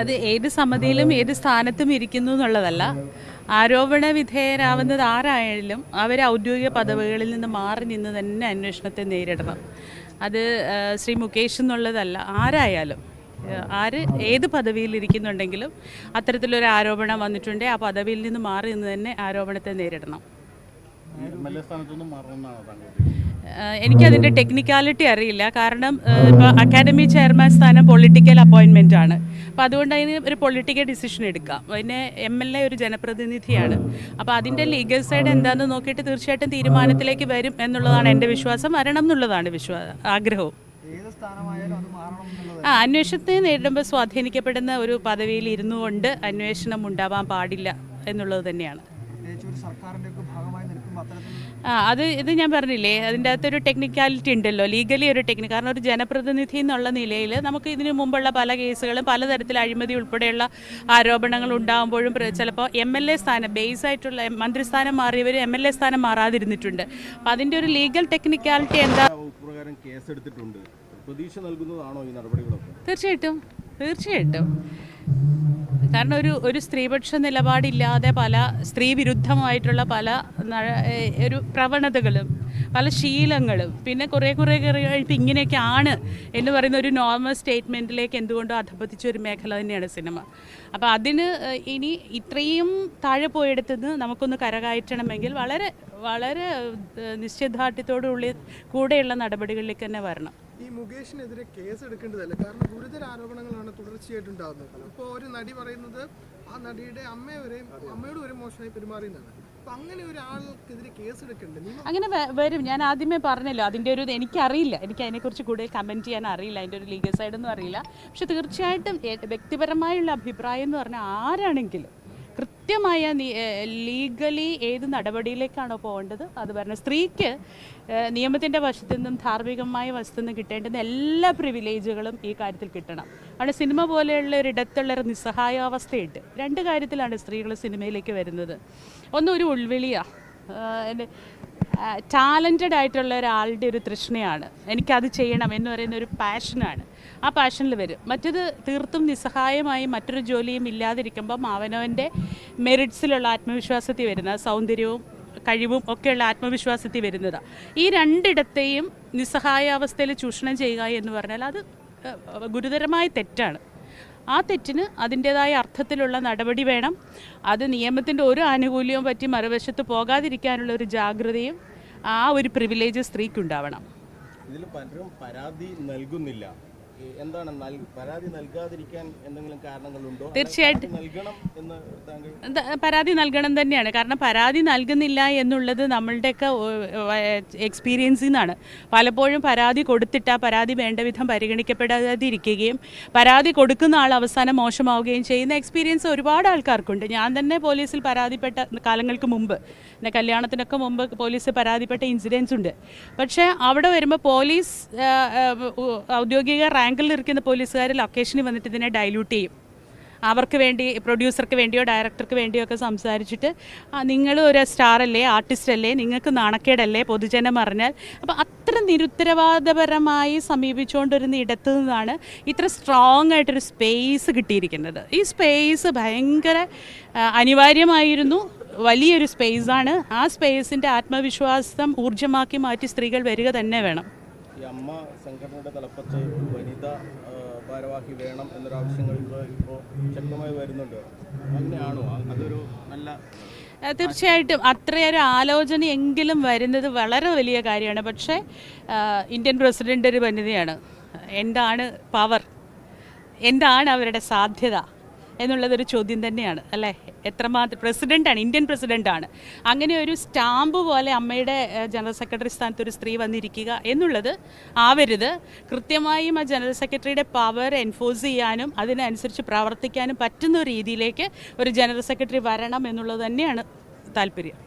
അത്. ഏത് സമിതിയിലും ഏത് സ്ഥാനത്തും ഇരിക്കുന്നു എന്നുള്ളതല്ല. ആരോപണ വിധേയരാവുന്നത് ആരായാലും അവർ ഔദ്യോഗിക പദവികളിൽ നിന്ന് മാറി നിന്ന് തന്നെ അന്വേഷണത്തെ നേരിടണം. അത് ശ്രീ മുകേഷ് എന്നുള്ളതല്ല. ആരായാലും ആര് ഏത് പദവിയിൽ ഇരിക്കുന്നുണ്ടെങ്കിലും അത്തരത്തിലൊരു ആരോപണം വന്നിട്ടുണ്ടെങ്കിൽ ആ പദവിയിൽ നിന്ന് മാറി നിന്ന് തന്നെ ആരോപണത്തെ നേരിടണം. എനിക്കതിന്റെ ടെക്നിക്കാലിറ്റി അറിയില്ല. കാരണം ഇപ്പോൾ അക്കാദമി ചെയർമാൻ സ്ഥാനം പൊളിറ്റിക്കൽ അപ്പോയിൻമെന്റ് ആണ്. അപ്പോൾ അതുകൊണ്ട് അതിന് ഒരു പൊളിറ്റിക്കൽ ഡിസിഷൻ എടുക്കാം. പിന്നെ എം എൽ എ ഒരു ജനപ്രതിനിധിയാണ്. അപ്പോൾ അതിന്റെ ലീഗൽ സൈഡ് എന്താണെന്ന് നോക്കിയിട്ട് തീർച്ചയായിട്ടും തീരുമാനത്തിലേക്ക് വരും എന്നുള്ളതാണ് എന്റെ വിശ്വാസം. വരണം എന്നുള്ളതാണ് വിശ്വാസം ആഗ്രഹവും. ആ അന്വേഷണത്തെ നേരിടുമ്പോൾ സ്വാധീനിക്കപ്പെടുന്ന ഒരു പദവിയിൽ ഇരുന്നു കൊണ്ട് അന്വേഷണം ഉണ്ടാവാൻ പാടില്ല എന്നുള്ളത് തന്നെയാണ്. പ്രത്യേകിച്ച് ആ അത് ഇത് ഞാൻ പറഞ്ഞില്ലേ അതിന്റെ അകത്തൊരു ടെക്നിക്കാലിറ്റി ഉണ്ടല്ലോ ലീഗലി ഒരു ടെക്നിക് കാരണം ഒരു ജനപ്രതിനിധി എന്നുള്ള നിലയിൽ നമുക്ക് ഇതിനു മുമ്പുള്ള പല കേസുകളും പലതരത്തിൽ അഴിമതി ഉൾപ്പെടെയുള്ള ആരോപണങ്ങൾ ഉണ്ടാകുമ്പോഴും ചിലപ്പോൾ എം എൽ എ സ്ഥാനം ബേസ് ആയിട്ടുള്ള മന്ത്രിസ്ഥാനം മാറിയവർ എം എൽ എ സ്ഥാനം മാറാതിരുന്നിട്ടുണ്ട്. അപ്പം അതിന്റെ ഒരു ലീഗൽ ടെക്നിക്കാലിറ്റി എന്താ? കേസെടുത്തിട്ടുണ്ട്. പ്രതീക്ഷ നൽകുന്നതാണോ ഈ നടപടികളൊക്കെ? തീർച്ചയായിട്ടും തീർച്ചയായിട്ടും. കാരണം ഒരു ഒരു സ്ത്രീപക്ഷ നിലപാടില്ലാതെ പല സ്ത്രീ വിരുദ്ധമായിട്ടുള്ള പല ഒരു പ്രവണതകളും പല ശീലങ്ങളും പിന്നെ കുറേ കുറേ കഴിയുമ്പോൾ ഇങ്ങനെയൊക്കെ ആണ് എന്ന് പറയുന്ന ഒരു നോർമൽ സ്റ്റേറ്റ്മെന്റിലേക്ക് എന്തുകൊണ്ടോ അധപ്പതിച്ച ഒരു മേഖല തന്നെയാണ് സിനിമ. അപ്പോൾ അതിന് ഇനി ഇത്രയും താഴെ പോയെടുത്തുനിന്ന് നമുക്കൊന്ന് കരകയറ്റണമെങ്കിൽ വളരെ വളരെ നിശ്ചയദാർഢ്യത്തോടുള്ള കൂടെയുള്ള നടപടികളിലേക്ക് തന്നെ വരണം. ഈ മുകേഷിനെതിരെ കേസ് എടുക്കേണ്ടതല്ല കാരണം ഗുരുതര ആരോപണങ്ങളാണ് തുടർച്ചയായിട്ട് ഉണ്ടാകുന്നത്. ഇപ്പോൾ ഒരു നടി പറയുന്നത് ആ നടിയുടെ അമ്മയെ വരെയും അമ്മയോട് വരെ മോശമായി പെരുമാറിയെന്നാണ്. അങ്ങനെ വരും. ഞാൻ ആദ്യമേ പറഞ്ഞല്ലോ അതിന്റെ ഒരു എനിക്കറിയില്ല. എനിക്ക് അതിനെക്കുറിച്ച് കൂടുതൽ കമന്റ് ചെയ്യാൻ അറിയില്ല. അതിന്റെ ഒരു ലീഗൽ സൈഡൊന്നും അറിയില്ല. പക്ഷെ തീർച്ചയായിട്ടും വ്യക്തിപരമായുള്ള അഭിപ്രായം എന്ന് പറഞ്ഞാൽ ആരാണെങ്കിലും കൃത്യമായ ലീഗലി ഏത് നടപടിയിലേക്കാണോ പോകേണ്ടത് അത് പറഞ്ഞ സ്ത്രീക്ക് നിയമത്തിന്റെ വശത്തു നിന്നും ധാർമ്മികമായ വശത്തു നിന്നും കിട്ടേണ്ടുന്ന എല്ലാ പ്രിവിലേജുകളും ഈ കാര്യത്തിൽ കിട്ടണം. അവിടെ സിനിമ പോലെയുള്ള ഒരു ഇടത്തുള്ള ഒരു നിസ്സഹായാവസ്ഥയുണ്ട്. രണ്ട് കാര്യത്തിലാണ് സ്ത്രീകൾ സിനിമയിലേക്ക് വരുന്നത്. ഒന്ന് ഒരു ഉൾവിളിയാണ് ടാലന്റഡ് ആയിട്ടുള്ള ഒരാളുടെ ഒരു തൃഷ്ണയാണ്. എനിക്കത് ചെയ്യണം എന്ന് പറയുന്ന ഒരു പാഷനാണ് ആ പാഷനിൽ വരും. മറ്റത് തീർത്തും നിസ്സഹായമായി മറ്റൊരു ജോലിയും ഇല്ലാതിരിക്കുമ്പം അവനവന്റെ മെറിറ്റ്സിലുള്ള ആത്മവിശ്വാസത്തിൽ വരുന്ന സൗന്ദര്യവും കഴിവും ഒക്കെയുള്ള ആത്മവിശ്വാസത്തിൽ വരുന്നതാണ് ഈ രണ്ടിടത്തെയും നിസ്സഹായാവസ്ഥയിൽ ചൂഷണം ചെയ്യുക എന്ന് പറഞ്ഞാൽ അത് ഗുരുതരമായ തെറ്റാണ്. ആ തെറ്റിന് അതിന്റെതായ അർത്ഥത്തിലുള്ള നടപടി വേണം. അത് നിയമത്തിന്റെ ഒരു ആനുകൂല്യവും പറ്റി മറുവശത്ത് പോകാതിരിക്കാനുള്ള ഒരു ജാഗ്രതയും ആ ഒരു പ്രിവിലേജ് സ്ത്രീക്കുണ്ടാവണം. ഇതിൽ പലരും പരാതി നൽകുന്നില്ല. എന്താണ് പരാതി നൽകാതിരിക്കാൻ എന്തെങ്കിലും കാരണങ്ങളുണ്ടോ? തീർച്ചയായിട്ടും. പരാതി നൽകണം തന്നെയാണ്. കാരണം പരാതി നൽകുന്നില്ല എന്നുള്ളത് നമ്മളുടെയൊക്കെ എക്സ്പീരിയൻസിൽ നിന്നാണ് പലപ്പോഴും പരാതി കൊടുത്തിട്ട് ആ പരാതി വേണ്ട വിധം പരിഗണിക്കപ്പെടാതിരിക്കുകയും പരാതി കൊടുക്കുന്ന ആൾ അവസാനം മോശമാവുകയും ചെയ്യുന്ന എക്സ്പീരിയൻസ് ഒരുപാട് ആൾക്കാർക്കുണ്ട്. ഞാൻ തന്നെ പോലീസിൽ പരാതിപ്പെട്ട കാലങ്ങൾക്ക് മുമ്പ് എന്റെ കല്യാണത്തിനൊക്കെ മുമ്പ് പോലീസ് പരാതിപ്പെട്ട ഇൻസിഡൻസ് ഉണ്ട്. പക്ഷേ അവിടെ വരുമ്പോൾ പോലീസ് ഔദ്യോഗിക ആ, ഔദ്യോഗിക ഇരിക്കുന്ന പോലീസുകാർ ലൊക്കേഷനിൽ വന്നിട്ട് ഇതിനെ ഡൈല്യൂട്ട് ചെയ്യും. അവർക്ക് വേണ്ടി പ്രൊഡ്യൂസർക്ക് വേണ്ടിയോ ഡയറക്ടർക്ക് വേണ്ടിയോ ഒക്കെ സംസാരിച്ചിട്ട് നിങ്ങൾ ഒരു സ്റ്റാർ അല്ലേ ആർട്ടിസ്റ്റ് അല്ലേ നിങ്ങൾക്ക് നാണക്കേടല്ലേ പൊതുജനം അറിഞ്ഞാൽ അപ്പോൾ അത്ര നിരുത്തരവാദപരമായി സമീപിച്ചുകൊണ്ടിരുന്ന ഇടത്തു നിന്നാണ് ഇത്ര സ്ട്രോങ് ആയിട്ടൊരു സ്പേസ് കിട്ടിയിരിക്കുന്നത്. ഈ സ്പേസ് ഭയങ്കര അനിവാര്യമായിരുന്നു. വലിയൊരു സ്പേസാണ് ആ സ്പേസിന്റെ ആത്മവിശ്വാസം ഊർജമാക്കി മാറ്റി സ്ത്രീകൾ വരിക തന്നെ വേണം. ഈ അമ്മ സംഘടനയുടെ തലപ്പത്ത് വനിതാ ആ, ഭാരവാഹി വേണം എന്നൊരു ആവശ്യങ്ങൾ ഇപ്പോൾ ശക്തമായി വരുന്നുണ്ട്. അങ്ങനെയാണോ? അതൊരു നല്ല തീർച്ചയായിട്ടും അത്രയൊരു ആലോചന എങ്കിലും വരുന്നത് വളരെ വലിയ കാര്യമാണ്. പക്ഷേ ഇന്ത്യൻ പ്രസിഡന്റ് ഒരു വനിതയാണ്. എന്താണ് പവർ എന്താണ് അവരുടെ സാധ്യത? എന്നുള്ളതൊരു ചോദ്യം തന്നെയാണ് അല്ലേ? എത്രമാത്രം പ്രസിഡന്റാണ് ഇന്ത്യൻ പ്രസിഡന്റാണ് അങ്ങനെ ഒരു സ്റ്റാമ്പ് പോലെ അമ്മയുടെ ജനറൽ സെക്രട്ടറി സ്ഥാനത്ത് ഒരു സ്ത്രീ വന്നിരിക്കുക എന്നുള്ളത് ആവരുത്. കൃത്യമായും ആ ജനറൽ സെക്രട്ടറിയുടെ പവർ എൻഫോഴ്സ് ചെയ്യാനും അതിനനുസരിച്ച് പ്രവർത്തിക്കാനും പറ്റുന്ന രീതിയിലേക്ക് ഒരു ജനറൽ സെക്രട്ടറി വരണം എന്നുള്ളത് തന്നെയാണ് താല്പര്യം.